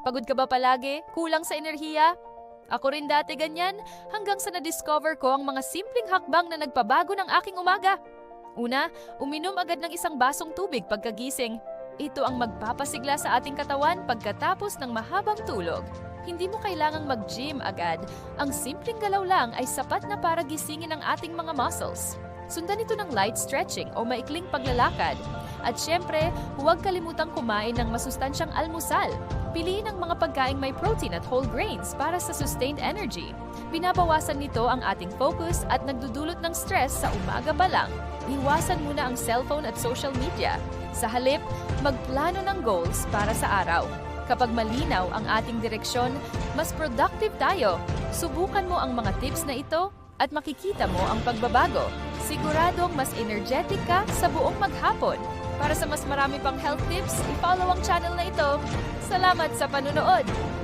Pagod ka ba palagi? Kulang sa enerhiya? Ako rin dati ganyan hanggang sa na-discover ko ang mga simpleng hakbang na nagpabago ng aking umaga. Una, uminom agad ng isang basong tubig pagkagising. Ito ang magpapasigla sa ating katawan pagkatapos ng mahabang tulog. Hindi mo kailangang mag-gym agad. Ang simpleng galaw lang ay sapat na para gisingin ang ating mga muscles. Sundan ito ng light stretching o maikling paglalakad. At syempre, huwag kalimutang kumain ng masustansyang almusal. Piliin ang mga pagkaing may protein at whole grains para sa sustained energy. Binabawasan nito ang ating focus at nagdudulot ng stress sa umaga pa lang. Iwasan muna ang cellphone at social media. Sa halip, magplano ng goals para sa araw. Kapag malinaw ang ating direksyon, mas productive tayo. Subukan mo ang mga tips na ito at makikita mo ang pagbabago. Siguradong mas energetic ka sa buong maghapon. Para sa mas marami pang health tips, i-follow ang channel na ito. Salamat sa panunood!